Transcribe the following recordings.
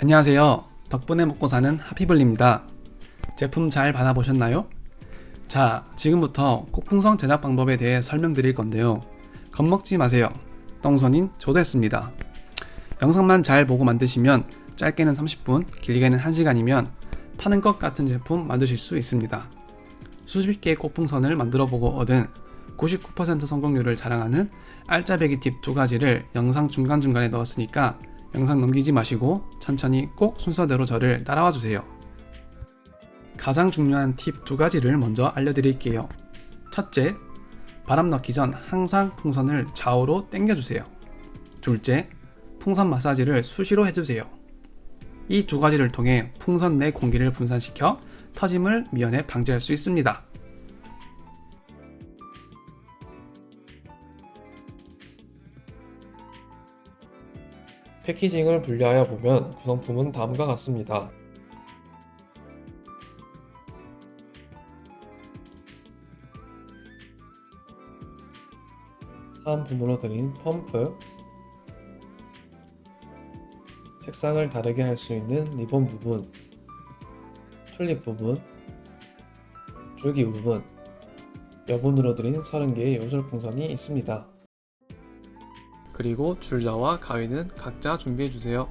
안녕하세요. 덕분에 먹고 사는 하피블입니다. 제품 잘 받아보셨나요? 자, 지금부터 꽃풍선 제작 방법에 대해 설명드릴 건데요. 겁먹지 마세요. 똥손인 저도 했습니다. 영상만 잘 보고 만드시면 짧게는 30분, 길게는 1시간이면 파는 것 같은 제품 만드실 수 있습니다. 수십 개의 꽃풍선을 만들어 보고 얻은 99% 성공률을 자랑하는 알짜배기 팁 두 가지를 영상 중간중간에 넣었으니까 영상 넘기지 마시고 천천히 꼭 순서대로 저를 따라와 주세요. 가장 중요한 팁 두 가지를 먼저 알려드릴게요. 첫째, 바람 넣기 전 항상 풍선을 좌우로 당겨주세요. 둘째, 풍선 마사지를 수시로 해주세요. 이 두 가지를 통해 풍선 내 공기를 분산시켜 터짐을 미연에 방지할 수 있습니다. 패키징을 분류하여 보면 구성품은 다음과 같습니다. 사은품으로 드린 펌프 색상을 다르게 할 수 있는 리본 부분 튤립 부분 줄기 부분 여분으로 드린 30개의 요술 풍선이 있습니다. 그리고 줄자와 가위는 각자 준비해 주세요.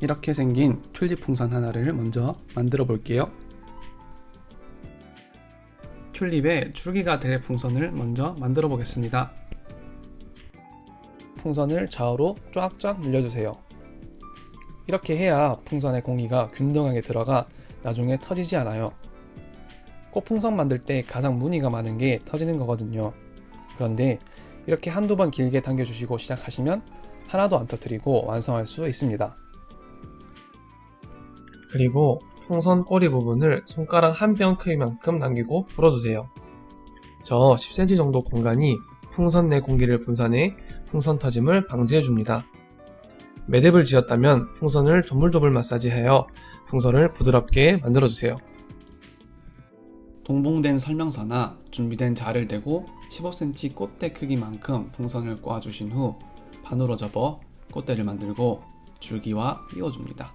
이렇게 생긴 튤립 풍선 하나를 먼저 만들어 볼게요. 튤립에 줄기가 될 풍선을 먼저 만들어 보겠습니다. 풍선을 좌우로 쫙쫙 늘려주세요. 이렇게 해야 풍선의 공기가 균등하게 들어가 나중에 터지지 않아요. 꽃풍선 만들 때 가장 무늬가 많은 게 터지는 거거든요. 그런데 이렇게 한두 번 길게 당겨주시고 시작하시면 하나도 안 터뜨리고 완성할 수 있습니다. 그리고 풍선 꼬리 부분을 손가락 한 병 크기만큼 남기고 불어주세요. 저 10cm 정도 공간이 풍선 내 공기를 분산해 풍선 터짐을 방지해줍니다. 매듭을 지었다면 풍선을 조물조물 마사지하여 풍선을 부드럽게 만들어주세요. 동봉된 설명서나 준비된 자를 대고 15cm 꽃대 크기만큼 풍선을 꽂아주신 후 반으로 접어 꽃대를 만들고 줄기와 띄워줍니다.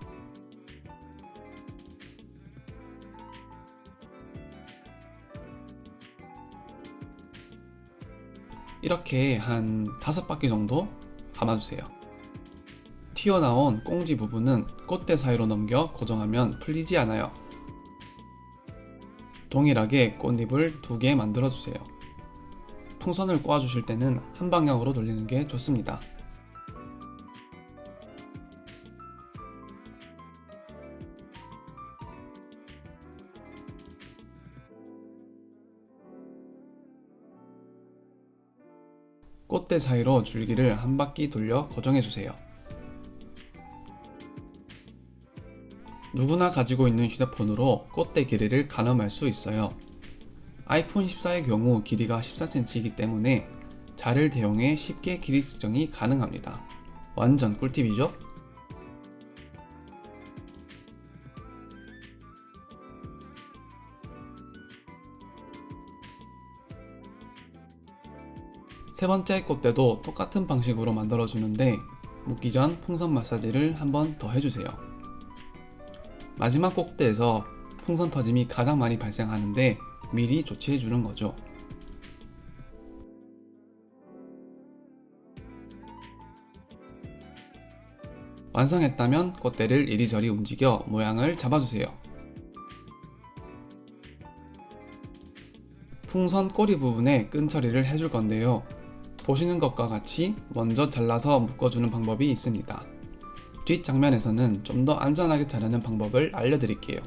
이렇게 한 다섯 바퀴 정도 감아주세요. 튀어나온 꽁지 부분은 꽃대 사이로 넘겨 고정하면 풀리지 않아요. 동일하게 꽃잎을 두 개 만들어 주세요. 풍선을 꽂아주실 때는 한 방향으로 돌리는 게 좋습니다. 꽃대 사이로 줄기를 한 바퀴 돌려 고정해 주세요. 누구나 가지고 있는 휴대폰으로 꽃대 길이를 가늠할 수 있어요. 아이폰 14의 경우 길이가 14cm이기 때문에 자를 대용해 쉽게 길이 측정이 가능합니다. 완전 꿀팁이죠? 세 번째 꽃대도 똑같은 방식으로 만들어주는데 묶기 전 풍선 마사지를 한 번 더 해주세요. 마지막 꼭대에서 풍선 터짐이 가장 많이 발생하는데 미리 조치해 주는 거죠. 완성했다면 꽃대를 이리저리 움직여 모양을 잡아주세요. 풍선 꼬리 부분에 끈 처리를 해줄 건데요. 보시는 것과 같이 먼저 잘라서 묶어주는 방법이 있습니다. 뒷 장면에서는 좀 더 안전하게 자르는 방법을 알려드릴게요.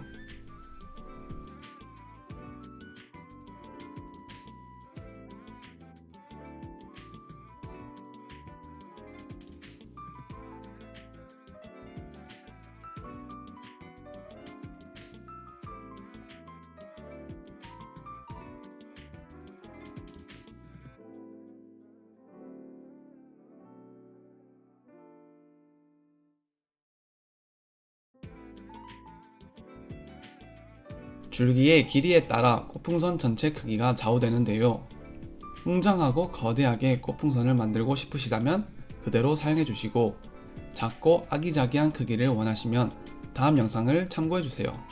줄기의 길이에 따라 꽃풍선 전체 크기가 좌우되는데요. 웅장하고 거대하게 꽃풍선을 만들고 싶으시다면 그대로 사용해 주시고 작고 아기자기한 크기를 원하시면 다음 영상을 참고해 주세요.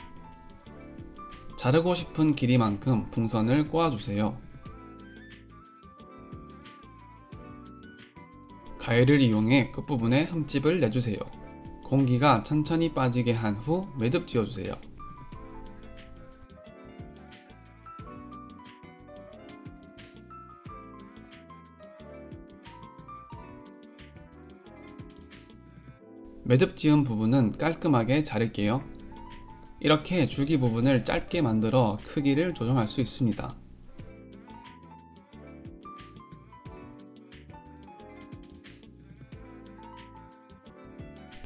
자르고 싶은 길이만큼 풍선을 꽂아주세요. 가위를 이용해 끝부분에 흠집을 내주세요. 공기가 천천히 빠지게 한 후 매듭 지어주세요. 매듭 지은 부분은 깔끔하게 자를게요. 이렇게 줄기 부분을 짧게 만들어 크기를 조정할 수 있습니다.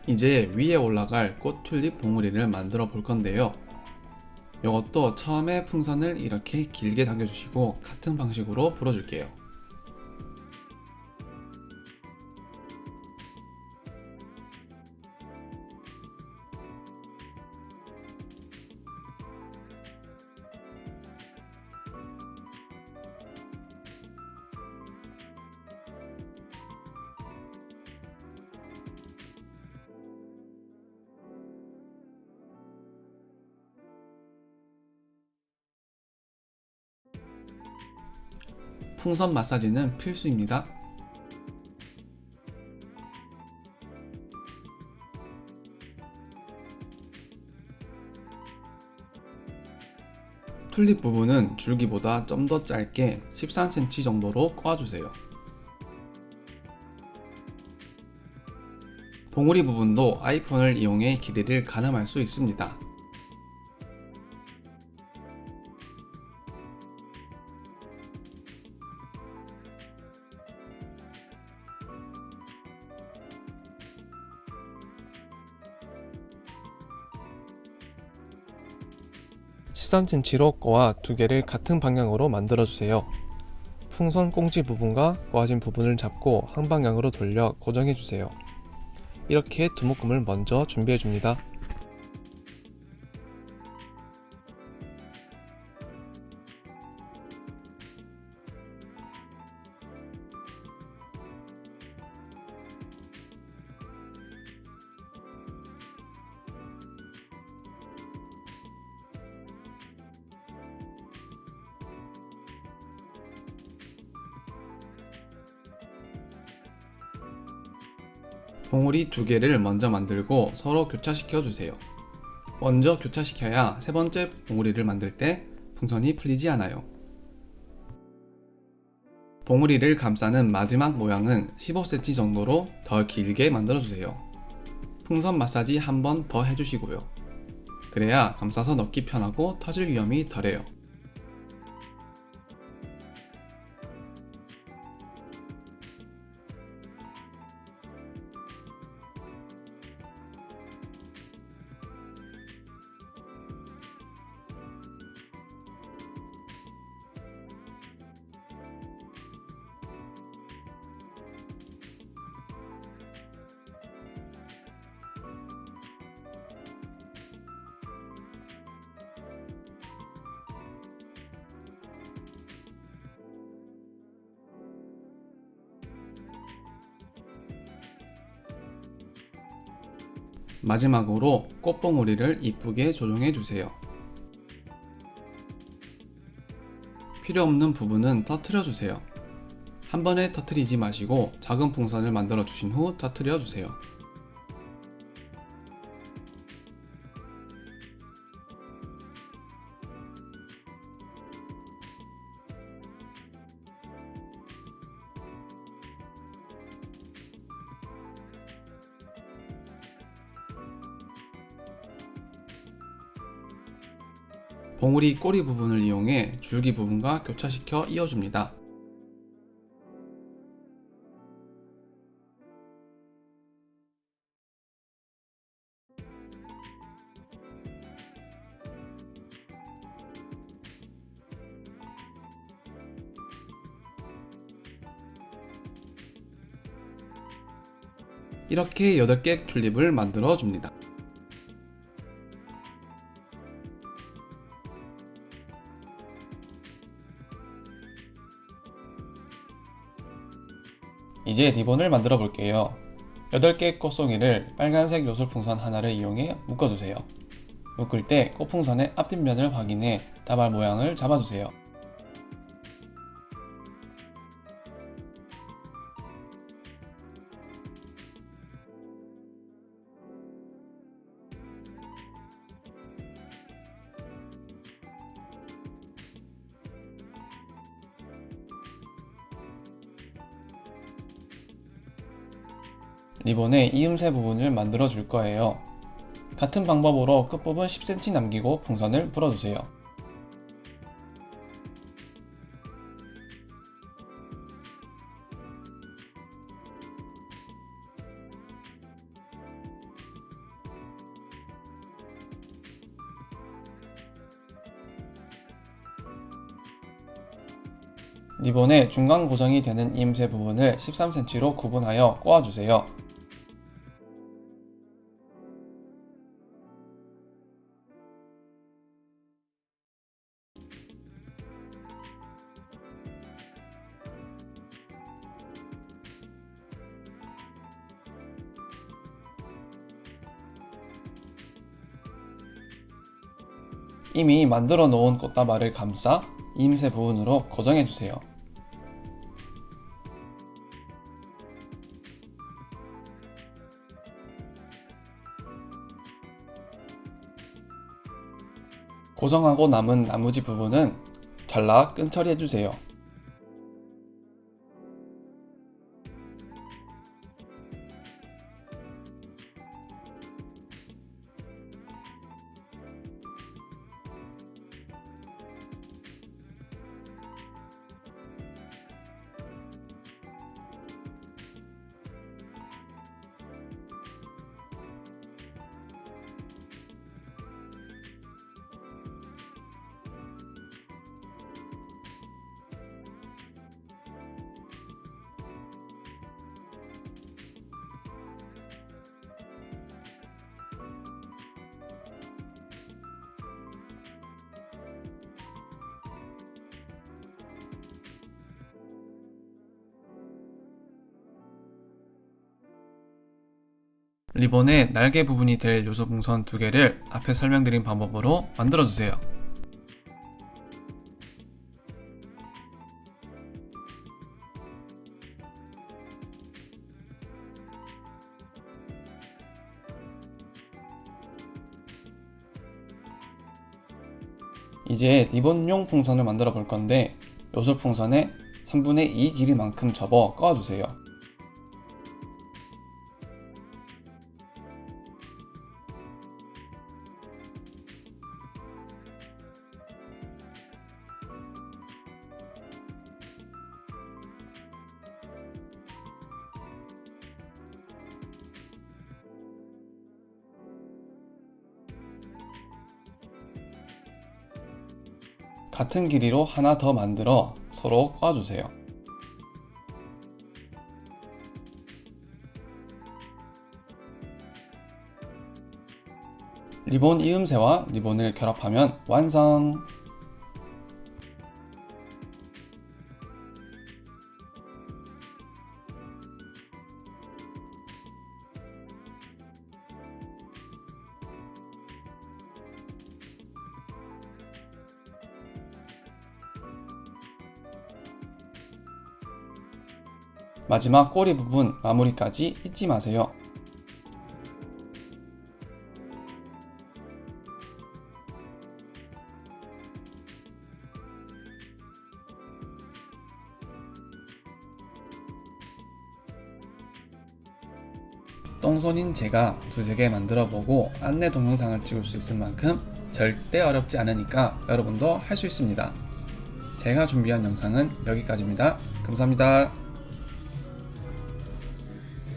이제 위에 올라갈 꽃 튤립 봉우리를 만들어 볼 건데요. 이것도 처음에 풍선을 이렇게 길게 당겨주시고 같은 방식으로 불어줄게요. 풍선 마사지는 필수입니다. 튤립 부분은 줄기보다 좀 더 짧게 13cm 정도로 꽂아주세요. 봉우리 부분도 아이폰을 이용해 길이를 가늠할 수 있습니다. 십3 c m 로 꼬아 두 개를 같은 방향으로 만들어주세요. 풍선 꽁지 부분과 꼬아진 부분을 잡고 한 방향으로 돌려 고정해주세요. 이렇게 두 묶음을 먼저 준비해줍니다. 봉우리 두 개를 먼저 만들고 서로 교차시켜 주세요. 먼저 교차시켜야 세 번째 봉우리를 만들 때 풍선이 풀리지 않아요. 봉우리를 감싸는 마지막 모양은 15cm 정도로 더 길게 만들어 주세요. 풍선 마사지 한 번 더 해주시고요. 그래야 감싸서 넣기 편하고 터질 위험이 덜해요. 마지막으로 꽃봉우리를 이쁘게 조정해 주세요. 필요 없는 부분은 터트려 주세요. 한 번에 터트리지 마시고 작은 풍선을 만들어 주신 후 터트려 주세요. 봉우리 꼬리 부분을 이용해 줄기 부분과 교차시켜 이어줍니다. 이렇게 8개 튤립을 만들어 줍니다. 이제 리본을 만들어 볼게요. 8개의 꽃송이를 빨간색 요술 풍선 하나를 이용해 묶어주세요. 묶을 때 꽃풍선의 앞뒷면을 확인해 다발 모양을 잡아주세요. 리본의 이음새 부분을 만들어 줄 거예요. 같은 방법으로 끝부분 10cm 남기고 풍선을 불어주세요. 리본의 중간 고정이 되는 이음새 부분을 13cm로 구분하여 꼬아주세요. 이미 만들어 놓은 꽃다발을 감싸 이음새 부분으로 고정해 주세요. 고정하고 남은 나머지 부분은 잘라 끈 처리해 주세요. 리본의 날개 부분이 될 요소 풍선 두 개를 앞에 설명드린 방법으로 만들어 주세요. 이제 리본용 풍선을 만들어 볼 건데 요술 풍선의 3분의 2 길이만큼 접어 꺼주세요. 같은 길이로 하나 더 만들어 서로 꽈주세요. 리본 이음새와 리본을 결합하면 완성! 마지막 꼬리 부분 마무리까지 잊지 마세요. 똥손인 제가 두세 개 만들어 보고 안내 동영상을 찍을 수 있을 만큼 절대 어렵지 않으니까 여러분도 할 수 있습니다. 제가 준비한 영상은 여기까지입니다. 감사합니다.